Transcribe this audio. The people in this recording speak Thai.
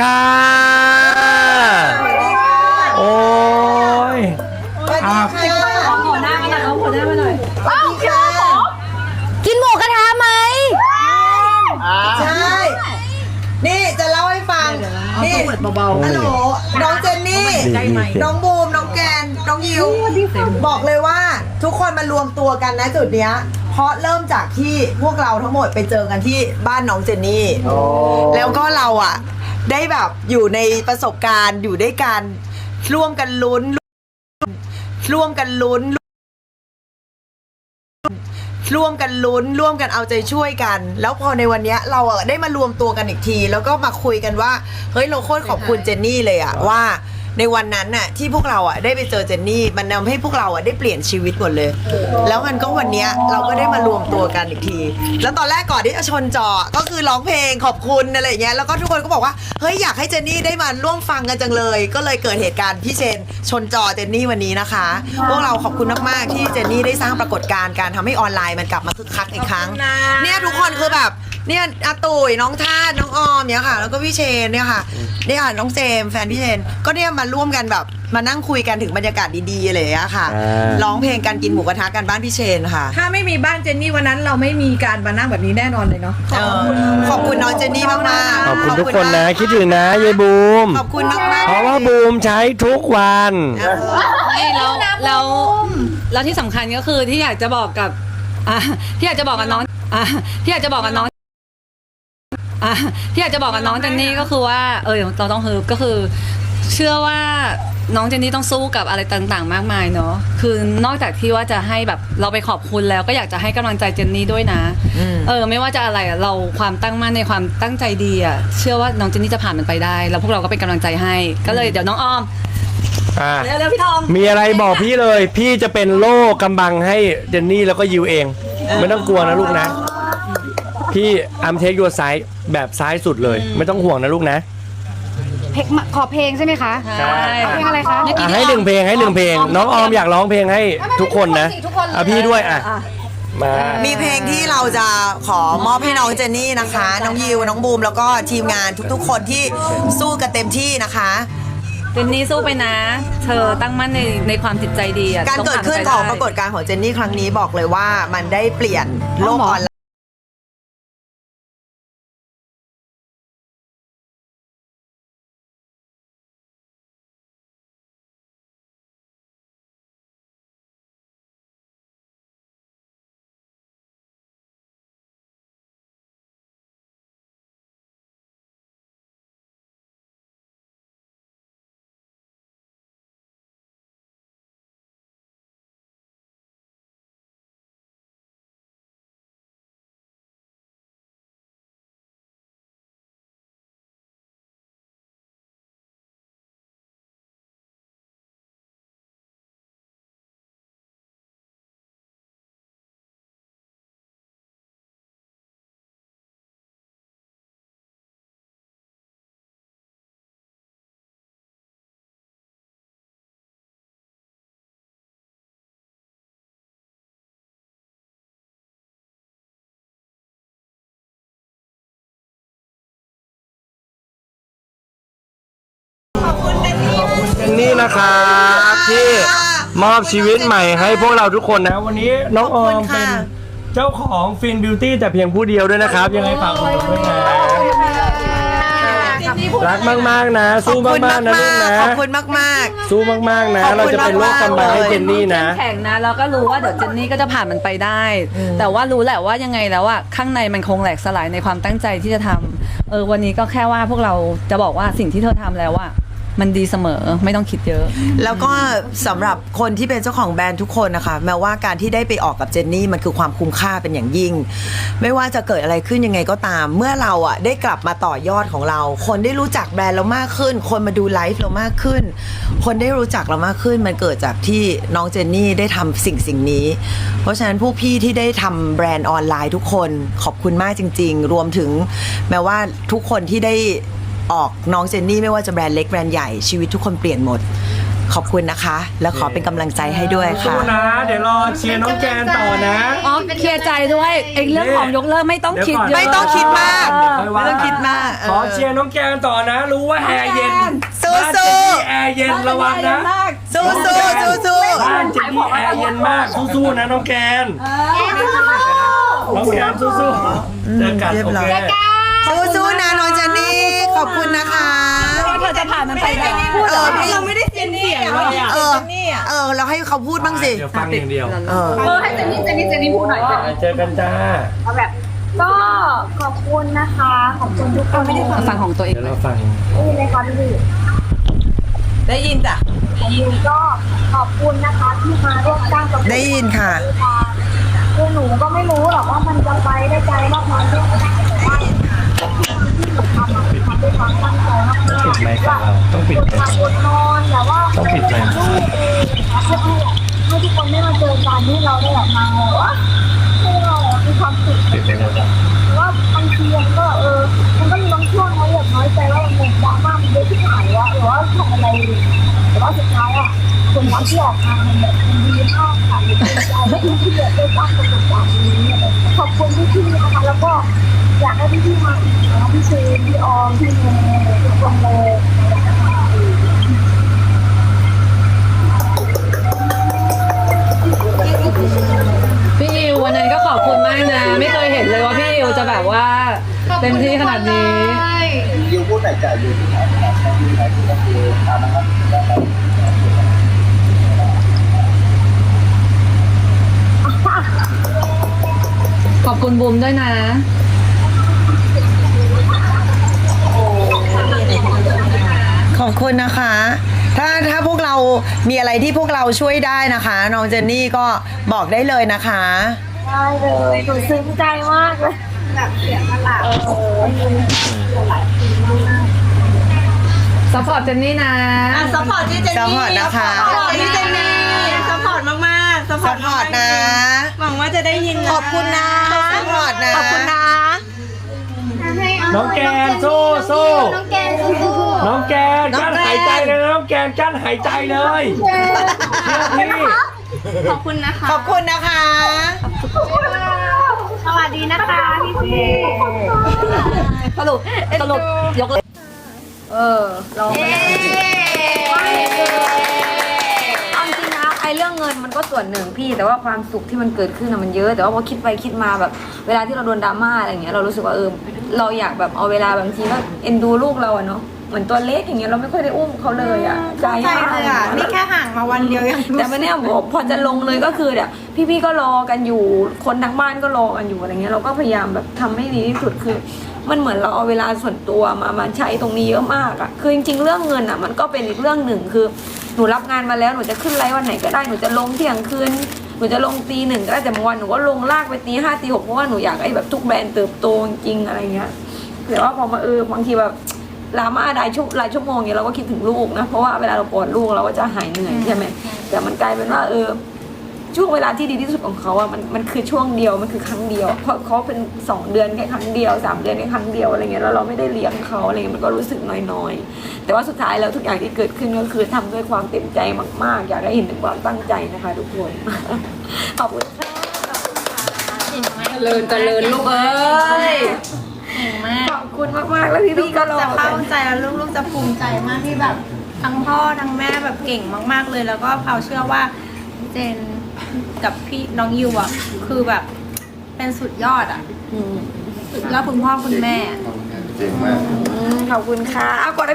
ค่ะ โอ้ยสวัสดีค่ะหัวหน้ามาหน่อยเอาหัวหน้ามาหน่อยสวัสดีค่ะกินหมูกระทะไหม ใช่ นี่จะเล่าให้ฟัง นี่เปิดเบาฮัลโหลน้องเจนนี่ได้ไหมน้องบูม น้องแกน น้องยิว บอกเลยว่าทุกคนมารวมตัวกันนะจุดเนี้ย เพราะเริ่มจากที่พวกเราทั้งหมดไปเจอกันที่บ้านน้องเจนนี่ แล้วก็เราอะ ได้แบบอยู่ในประสบการณ์อยู่ด้วยกันร่วมกันลุ้น ร่วมกันลุ้น ร่วมกันลุ้น ร่วมกันเอาใจช่วยกัน แล้วพอในวันเนี้ยเราอะได้มารวมตัวกันอีกที แล้วก็มาคุยกันว่า เฮ้ยเราโคตรขอบคุณเจนนี่เลยอะว่า ในวันนั้นน่ะที่พวกเราอะได้ไปเจอเจนนี่ มันทำให้พวกเราอะได้เปลี่ยนชีวิตหมดเลย แล้วมันก็วันเนี้ยเราก็ได้มารวมตัวกันอีกที แล้วตอนแรกก่อนที่จะชนจอก็คือร้องเพลงขอบคุณอะไรอย่างเงี้ยแล้วก็ทุกคนก็บอกว่าเฮ้ยอยากให้เจนนี่ได้มาร่วมฟังกันจังเลย ก็เลยเกิดเหตุการณ์พี่เชนชนจอเจนนี่วันนี้นะคะ พวกเราขอบคุณมากๆที่เจนนี่ได้สร้างปรากฏการณ์การทำให้ออนไลน์มันกลับมาคึกคักอีกครั้งเนี่ยทุกคนคือแบบ เนี่ยอาตุ๋ยน้องท่าน้องออมเนี่ยค่ะ แล้วก็พี่เชนเนี่ยค่ะเนี่ยค่ะน้องเจมส์แฟนพี่เชน ก็เนี่ยมาร่วมกันแบบมานั่งคุยกันถึงบรรยากาศดีๆอะไรอย่างเลยอะค่ะอ่า ร้องเพลงกันกินหมูกระทะกันบ้านพี่เชนค่ะ ถ้าไม่มีบ้านเจนนี่วันนั้นเราไม่มีการมานั่งแบบนี้แน่นอนเลยเนาะ เออขอบคุณน้องเจนนี่มากๆขอบคุณทุกคนนะมากคิดถึงนะยายบูม ขอบคุณมากๆเพราะว่าบูมใช้ทุกวัน ไม่แล้วแล้วแล้วที่สำคัญก็คือที่อยากจะบอกกับอะที่อยากจะบอกกับน้องอะที่อยากจะบอกกับน้อง อะที่อยากจะบอกกับน้องเจนนี่ก็คือว่าเออเราต้องฮึบก็คือ เชื่อว่าน้องเจนนี่ต้องสู้กับอะไรต่างๆ มากมายเนาะคือนอกจากที่ว่าจะให้แบบเราไปขอบคุณแล้วก็อยากจะให้กำลังใจเจนนี่ด้วยนะอืมเออ ไม่ว่าจะอะไรอะเราความตั้งมั่นในความตั้งใจดีอะเชื่อว่าน้องเจนนี่จะผ่านมันไปได้ แล้วพวกเราก็เป็นกำลังใจให้ ก็เลยเดี๋ยวน้องอ้อมอะเร็วๆพี่ทองมีอะไรบอกพี่เลย พี่จะเป็นโล่กำบังให้เจนนี่แล้วก็ยิวเอง ไม่ต้องกลัวนะลูกนะ พี่อัมเทคยูไซด์แบบซ้ายสุดเลย ไม่ต้องห่วงนะลูกนะเพลงขอเพลงใช่ไหมคะใช่เพลงอะไรคะเมื่อกี้อะที่ให้หนึ่งเพลงให้หนึ่งเพลง น้องออมอยากร้องเพลงให้ทุกคนนะทุกคนเลยอะพี่ด้วยอะมา มีเพลงที่เราจะขอมอบให้น้องเจนนี่นะคะ น้องยิวน้องบูมแล้วก็ทีมงานทุกๆ คนที่สู้กันเต็มที่นะคะ เจนนี่สู้ไปนะ เธอตั้งมั่นในในความจิตใจดีอะการต้องเกิดผ่ขึ้นไปของได้ปรากฏการณ์ของเจนนี่ครั้งนี้บอกเลยว่ามันได้เปลี่ยนโลกออนไลน์ นนี่นะครับที่มอบชีวิตใหม่ให้พวกเราทุกคนนะ วันนี้น้องออมเป็นเจ้าของฟินบิวตี้แต่เพียงผู้เดียวด้วยนะครับ ยังไงฝากอุดหนุนด้วยนะรักมากๆนะ สู้ขอบคุณมากๆนะลูกนะขอบคุณมากสู้มากๆนะขอบคุณเราจะเป็นโลกกำบังให้มากๆเลยเจนนี่นะแข่งนะแล้วก็รู้ว่าเดี๋ยวเจนนี่ก็จะผ่านมันไปได้ แต่ว่ารู้แหละว่ายังไงแล้วอะข้างในมันคงแหลกสลายในความตั้งใจที่จะทำเออวันนี้ก็แค่ว่าพวกเราจะบอกว่าสิ่งที่เธอทำแล้วอะ มันดีเสมอไม่ต้องคิดเยอะ แล้วก็สำหรับคนที่เป็นเจ้าของแบรนด์ทุกคนนะคะ แม้ว่าการที่ได้ไปออกกับเจนนี่มันคือความคุ้มค่าเป็นอย่างยิ่ง ไม่ว่าจะเกิดอะไรขึ้นยังไงก็ตาม เมื่อเราอะได้กลับมาต่อยอดของเรา คนได้รู้จักแบรนด์เรามากขึ้น คนมาดูไลฟ์เรามากขึ้น คนได้รู้จักเรามากขึ้น มันเกิดจากที่น้องเจนนี่ได้ทำสิ่งสิ่งนี้ เพราะฉะนั้นผู้พี่ที่ได้ทำแบรนด์ออนไลน์ทุกคนขอบคุณมากจริง ๆ รวมถึงแม้ว่าทุกคนที่ได้ ออกน้องเจนนี่ไม่ว่าจะแบรนด์เล็กแบรนด์ใหญ่ชีวิตทุกคนเปลี่ยนหมด ขอบคุณนะคะ แล้วขอเป็นกำลังใจให้ด้วยค่ะ สู้นะเดี๋ยวรอเชียร์น้องแกนต่อนะ อ๋อเคลียร์ใจด้วยไอ้เรื่องของยกเลิกไม่ต้องคิดเยอะ ไม่ต้องคิดมาก เดี๋ยวค่อยว่าไม่ต้องคิดมากขอเชียร์น้องแกนต่อนะ รู้ว่าแอร์เย็นสู้ๆ บ้านเจนนี่แอร์เย็นระวังนะสู้สู้สู้สู้บ้านเจนนี่แอร์เย็นมากสู้ๆนะน้องแกนน้องแกนสู้ๆเจอกันเรียบโอร้อยเค สู้สู้ ขอบคุณนะคะเธอจะผ่านมันไปได้เออพี่ เราไม่ได้เสียงเสียงเลยอะเออเจนนี่อะเออ เราให้เขาพูดบ้างสิ เดี๋ยวฟังอย่างเดียว เออ เออให้เจนนี่เจนนี่เจนนี่พูดหน่อยเจอกันจ้าก็ขอบคุณนะคะ ขอบคุณทุกคนไม่ได้ฟังฟังของตัวเอง เดี๋ยวเราฟังเลยค่ะพี่ได้ยินจ้ะก็ขอบคุณนะคะที่มาร่วมสร้างกับได้ยินค่ะ คือหนูก็ไม่รู้หรอกว่ามันจะไปได้ไกลมากน้อยแค่ไหนแต่ว่าที่ทำอะทำด้วยความตั้งใจมาก ปิ ดไมค์ของเราต้องปิดไมค์ความอดนอนแต่ว่าต้องปิดไมค์ลูกเองเพื่อให้ทุกคนได้มาเจอกันที่เราได้ออกมาว่าให้เรามีความสุขปิดไมค์แล้วว่าบางทีมันก็เออมันก็มีบางช่วงเราแบบน้อยใจว่ามันดราม่ามันเยอะที่ไหายวะหรือว่าทำอะไรแต่ว่าสุดท้ายอะผลลัพธ์ที่ออกมามันแบบมันดีมากค่ะดีใจที่ที่ได้สร้างประสบการณ์นี้ขอบคุณพี่ๆนะคะแล้วก็ อยากให้พี่ๆมาอีกนะพี่เชนพี่ออมพี่เมย์ทุกคนเลยพี่อิววันนั้นก็ขอบคุณมากนะ ไม่เคยเห็นเลยว่าพี่อิวจะแบบว่าเต็มที่ขนาดนี้ ยูพูดไหนจ่ายยูที่ไหนที่ไหนที่ก็คือตามนะครับขอบคุณบูมด้วยนะ คุณนะคะ ถ้าถ้าพวกเรามีอะไรที่พวกเราช่วยได้นะคะ น้องเจนนี่ก็บอกได้เลยนะคะ ได้เลยหนูซึ้งใจมากเลยแบบเสียงมันหลับเออซัพพอร์ตเจนนี่นะซัพพอร์ตที่เจนนี่ซัพพอร์ตนะคะ ซัพพอร์ตที่เจนนี่ซัพพอร์ตมากๆซัพพอสร์ตปอร์ตนะ หวังว่าจะได้ยินนะขอบคุณนะสปอร์ตนะ ขอบคุณนะ น้องแกนสู้สู้น้องแกนสู้น้องแกนกั้นหายใจเลยนะน้องแกนกั้นหายใจเลยเชื่อพี่ขอบคุณนะคะ ขอบคุณนะคะ สวัสดีนะคะพี่พี่สรุปสรุปยกเลิกเออลองมาเอาจริงนะไอ้เรื่องเงินมันก็ส่วนหนึ่งพี่ แต่ว่าความสุขที่มันเกิดขึ้นอะมันเยอะ แต่ว่าพอคิดไปคิดมาแบบ เวลาที่เราโดนดราม่าอะไรอย่างเงี้ยเรารู้สึกว่าเออ เราอยากแบบเอาเวลาบางทีก็เอ็นดูลูกเราอะเนาะเหมือนตัวเล็กอย่างเงี้ยเราไม่ค่อยได้อุ้มเขาเลยอะใจใช่มากเลยอะนี่แค่ห่างมาวันเดียวยังแต่ไม่แน่บอกพอจะลงเลยก็คือเนี่ยพี่ๆก็รอกันอยู่คนทั้งบ้านก็รอกันอยู่อะไรเงี้ยเราก็พยายามแบบทำให้ดีที่สุดคือ มันเหมือนเราเอาเวลาส่วนตัวมามาใช้ตรงนี้เยอะมากอะคือจริง ๆ เรื่องเงินอะมันก็เป็นอีกเรื่องหนึ่งคือหนูรับงานมาแล้วหนูจะขึ้นไลฟ์วันไหนก็ได้หนูจะลงเที่ยงคืน หนูจะลงตีหนึ่งก็ได้แต่บางวันหนูก็ลงลากไปตีห้าตีหกเพราะว่าหนูอยากให้แบบทุกแบรนด์เติบโตจริงอะไรเงี้ยแต่ว่าพอมาเออบางทีแบบลาม่ารายชั่วรายชั่วโมงเนี่ยเราก็คิดถึงลูกนะเพราะว่าเวลาเราปวดลูกเราก็จะหายเหนื่อยใช่ไหมแต่มันกลายเป็นว่าเออ ช่วงเวลาที่ดีที่สุดของเขาอะมันมันคือช่วงเดียวมันคือครั้งเดียวเพราะเขาเป็นสองเดือนแค่ครั้งเดียวสามเดือนแค่ครั้งเดียวอะไรเงี้ยแล้วเราไม่ได้เลี้ยงเขาอะไรเงี้ยมันก็รู้สึกน้อยๆ แต่ว่าสุดท้ายแล้วทุกอย่างที่เกิดขึ้นก็คือทำด้วยความเต็มใจมากๆ อยากให้เห็นถึงความตั้งใจนะคะทุกคนขอบคุณค่ะเจริญเจริญลูกเอ้ยขอบคุณมากๆแล้วพี่ๆก็รอจะกัเข้านใจแล้วลูกๆจะภูมิใจมากที่แบบทั้งพ่อทั้งแม่แบบเก่งมาก ๆเลย แล้วก็เผาเชื่อว่าเจน กับพี่น้องยูอะคือแบบ เป็นสุดยอดอะอืมสุดยอดคุณพ่อคุณแม่เจ๋งมาก อืมขอบคุณค่ะเอากดให้พี่